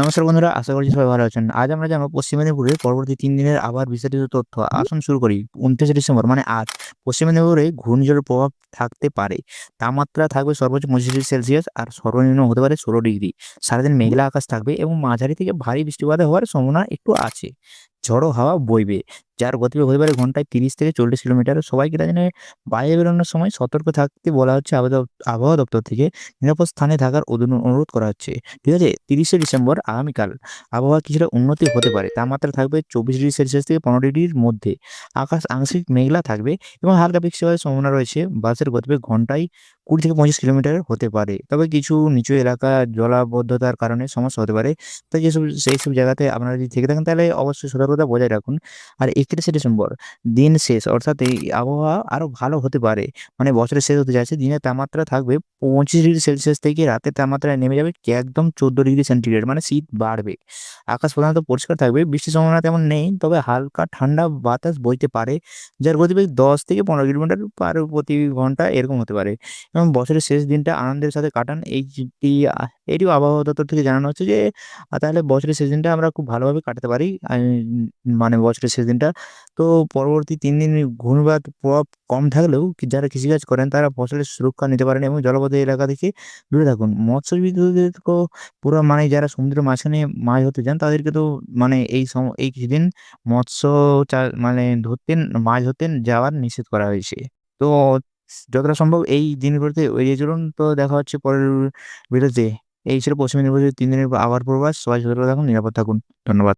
নমস্কার বন্ধুরা, আশা করছি সবাই ভালো আছেন। আজ আমরা জানব পশ্চিম মেদিনীপুরের পরবর্তী তিন দিনের আবার বিস্তারিত তথ্য। আসুন শুরু করি। উনত্রিশে ডিসেম্বর মানে আজ। পশ্চিম মেদিনীপুরে ঘূর্ণিঝড়ের প্রভাব থাকতে পারে। তাপমাত্রা থাকবে সর্বোচ্চ পঁচিশ ডিগ্রি সেলসিয়াস আর সর্বনিম্ন হতে পারে ষোলো ডিগ্রি। সারাদিন মেঘলা আকাশ থাকবে এবং মাঝারি থেকে ভারী বৃষ্টিপাত হওয়ার সম্ভাবনা একটু আছে। ঝড়ো হাওয়া বইবে। যার গতিবেগ হতে পারে ঘন্টায় তিরিশ থেকে চল্লিশ কিলোমিটার। সবাইকে তাই জন্য বাইরে বেরোনোর সময় সতর্ক থাকতে বলা হচ্ছে আবহাওয়া দপ্তর থেকে নিরাপদ স্থানে থাকার অনুরোধ করা হচ্ছে। ঠিক আছে তিরিশে ডিসেম্বর আগামীকাল আবহাওয়া কিছুটা উন্নতি হতে পারে তাপমাত্রা থাকবে চব্বিশ ডিগ্রি সেলসিয়াস থেকে পনেরো ডিগ্রির মধ্যে। আকাশ আংশিক মেঘলা থাকবে এবং হালকা বৃষ্টিপাতের সম্ভাবনা রয়েছে। বাসের গতিবেগ ঘন্টায় কুড়ি থেকে পঁচিশ কিলোমিটার হতে পারে। তবে কিছু নিচু এলাকা জলাবদ্ধতার কারণে সমস্যা হতে পারে। তাই যেসব সেই সব জায়গাতে আপনারা যদি থেকে থাকেন তাহলে অবশ্যই সতর্কতা বজায় রাখুন। আর একত্রিশে ডিসেম্বর। দিন শেষ, অর্থাৎ এই আবহাওয়া আরও ভালো হতে পারে। মানে বছরের শেষ হতে যাচ্ছে, দিনের তাপমাত্রা থাকবে পঁচিশ ডিগ্রি সেলসিয়াস থেকে রাতের তাপমাত্রা নেমে যাবে একদম চোদ্দ ডিগ্রি সেন্টিগ্রেড মানে শীত বাড়বে। আকাশ প্রধানত পরিষ্কার থাকবে, বৃষ্টির সম্ভাবনা তেমন নেই, তবে হালকা ঠান্ডা বাতাস বইতে পারে, যার গতিবেগ দশ থেকে পনেরো কিলোমিটার পার প্রতি ঘণ্টা এরকম হতে পারে। এবং বছরের শেষ দিনটা আনন্দের সাথে কাটান। এইটি এটিও আবহাওয়া দপ্তর থেকে জানানো হচ্ছে যে, তাহলে বছরের শেষ দিনটা আমরা খুব ভালোভাবে কাটাতে পারি। মানে বছরের শেষ দিনটা তো পরবর্তী তিন দিন ঘূর্ণিবাদ প্রভাব কম থাকলেও যারা কৃষিকাজ করেন তারা ফসলের সুরক্ষা নিতে পারেন এবং জলপথ এলাকা থেকে দূরে থাকুন। মৎস্যজীবীদেরকেও পুরো মানে যারা সমুদ্রের মাঝখানে মাছ ধরতে যান তাদেরকে তো মানে এই সম, এই কিছুদিন মৎস্য চা মানে ধরতেন, মাছ ধরতেন যাওয়ার নিষেধ করা হয়েছে। তো যতটা সম্ভব এই দিনগুলোতে এড়িয়ে চলুন। তো দেখা হচ্ছে পরের ভিডিওতে। এই ছিল পশ্চিম মেদিনীপুরের তিন দিনের আবার প্রবাস সবাই সতর্ক থাকুন, নিরাপদ থাকুন। ধন্যবাদ।